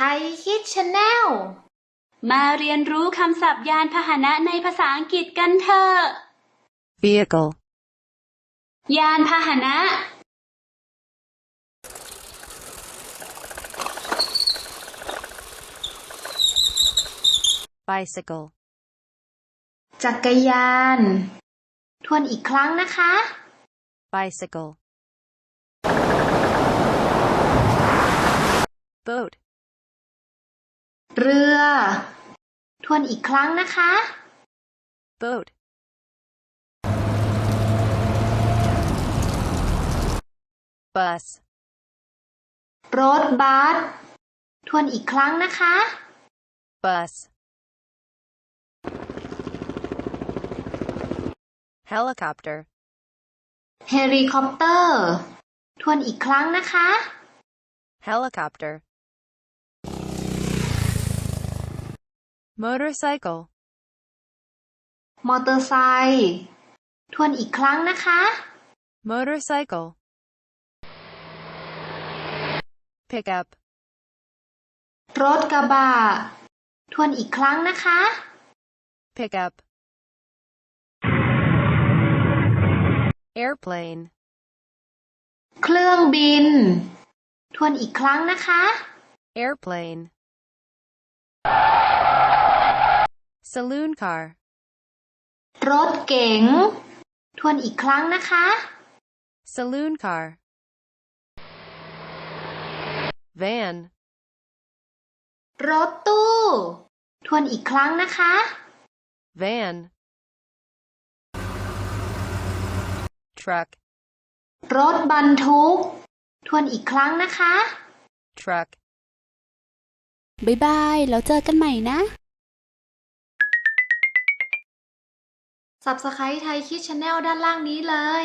ไทยคิดชาแนล มาเรียนรู้คำศัพท์ยานพาหนะในภาษาอังกฤษกันเถอะ vehicle, ยานพาหนะ bicycle, จักรยาน ทวนอีกครั้งนะคะ bicycle, boat, เรือ ทวนอีกครั้งนะคะ boat, bus, รถบัสทวนอีกครั้งนะคะ bus, helicopter, เฮลิคอปเตอร์ ทวนอีกครั้งนะคะ helicopter, motorcycle, มอเตอร์ไซค์ทวนอีกครั้งนะคะ motorcycle, pickup, รถกระบะทวนอีกครั้งนะคะ pickup, airplane, เครื่องบิน ทวนอีกครั้งนะคะ airplane, saloon car, รถเก๋ง ทวนอีกครั้งนะคะ saloon car, van, รถตู้ ทวนอีกครั้งนะคะ van, truck, รถบรรทุก ทวนอีกครั้งนะคะ truck. บ๊ายบาย แล้วเจอกันใหม่นะ Subscribe ไทยคิดชาแนลด้านล่างนี้เลย